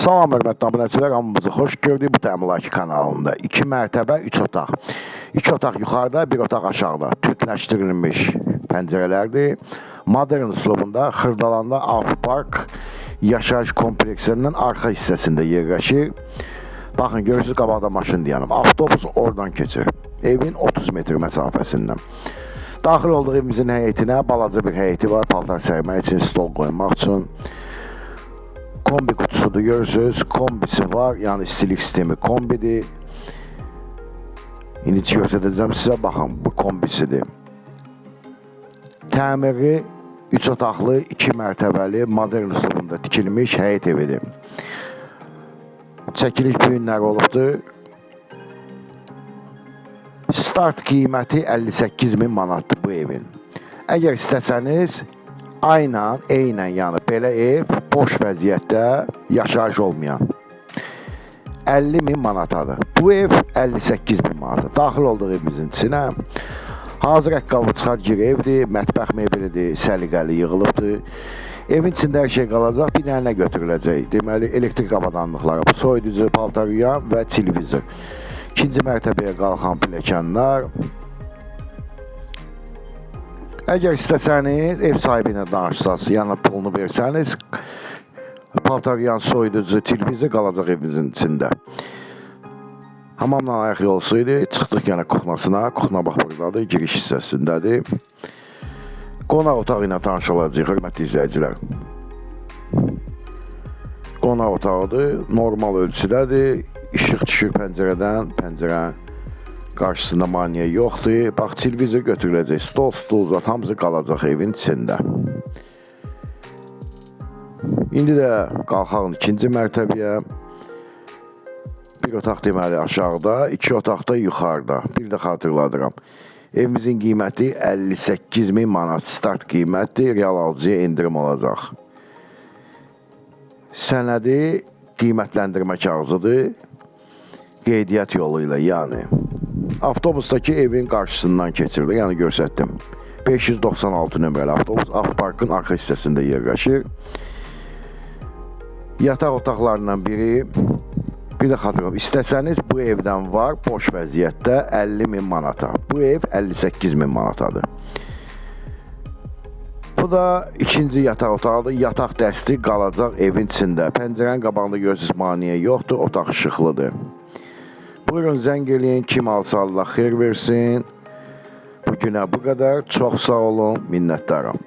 Salam hörmətli abunəçilər, hamımızı xoş gördük bu Təmlaki kanalında. 2 mərtəbə, 3 otaq. 2 otaq yuxarıda, 1 otaq aşağıda. Türkləşdirilmiş pəncərələrdir. Modern üslubunda Xırdalanda Avpark yaşayış kompleksinin arxa hissəsində yerləşir. Baxın, görürsünüz qabaqda maşın dayanıb. Avtobus oradan keçir. Evin 30 metr məsafəsindən. Daxil olduğu evimizin həyətinə balaca bir həyəti var. Paltar sərmək üçün, stol qoymaq üçün. Kombi kutusudur görürsünüz. Kombisi var. Yəni istilik sistemi kombidir. İndi göstərəcəm sizə baxın. Bu kombisidir. Təmiri 3 otaqlı, 2 mərtəbəli, modern üslubunda tikilmiş həyət evidir. Çəkiliş bu günləri olubdur. Start qiyməti 58 min manatdır bu evin. Əgər istəsəniz, aynan, eynən yəni belə ev boş vəziyyətdə yaşayış olmayan 50 min manatadır. Bu ev 58 bin manatdır. Daxil olduğu evimizin içinə hazır əqqabı çıxar gir evdir, mətbəx mebelidir, səliqəli yığılıbdır. Evin içində hər şey qalacaq, bir dənə nə götürüləcək? Deməli, elektrik avadanlıqları, soyuducu, paltar yuyan və televizor. İkinci mərtəbəyə qalxan pilləkənlər. Əgər istəsəniz, ev sahibi ilə danışsaz, yəni pulunu versəniz, paltar yuyan, soyuducu, televizor qalacaq evinizin içində. Hamamla ayaq yolsu idi. Çıxdıq yenə kuxnasına. Kuxna bax giriş hissəsindədir. Qonaq otağı ilə tanış olacağıq, hörmətli izləyicilər. Qonaq otağıdır, normal ölçüdədir. İşıq düşür pəncərədən, pəncərə qarşısında maniyə yoxdur. Bax, televizor götürüləcək, stol, stul, zat hamısı qalacaq evin içində. İndi də qalxaq ikinci mərtəbəyə. Bir otaq deməli aşağıda, iki otaq da yuxarıda. Bir də xatırladıram. Evimizin qiyməti 58 min manat start qiymətdir. Real alıcıya endirim olacaq. Sənədi qiymətləndirmə kağızıdır. Qeydiyyat yolu ilə, yəni. Avtobusdakı evin qarşısından keçirdi, yəni göstərdim. 596 nömrəli avtobus Avparkın arxa hissəsində yerləşir. Yataq otaqlarından biri Bir də xatırlam, istəsəniz bu evdən var boş vəziyyətdə 50 min manata. Bu ev 58 min manatadır. Bu da ikinci yataq otağıdır. Yataq dəsti qalacaq evin içində. Pəncərənin qabağında görürsünüz maniyə yoxdur, otaq işıqlıdır. Buyurun zəng eləyin, kim alsa Allah xeyir versin. Bu günə bu qədər. Çox sağ olun, minnətdaram.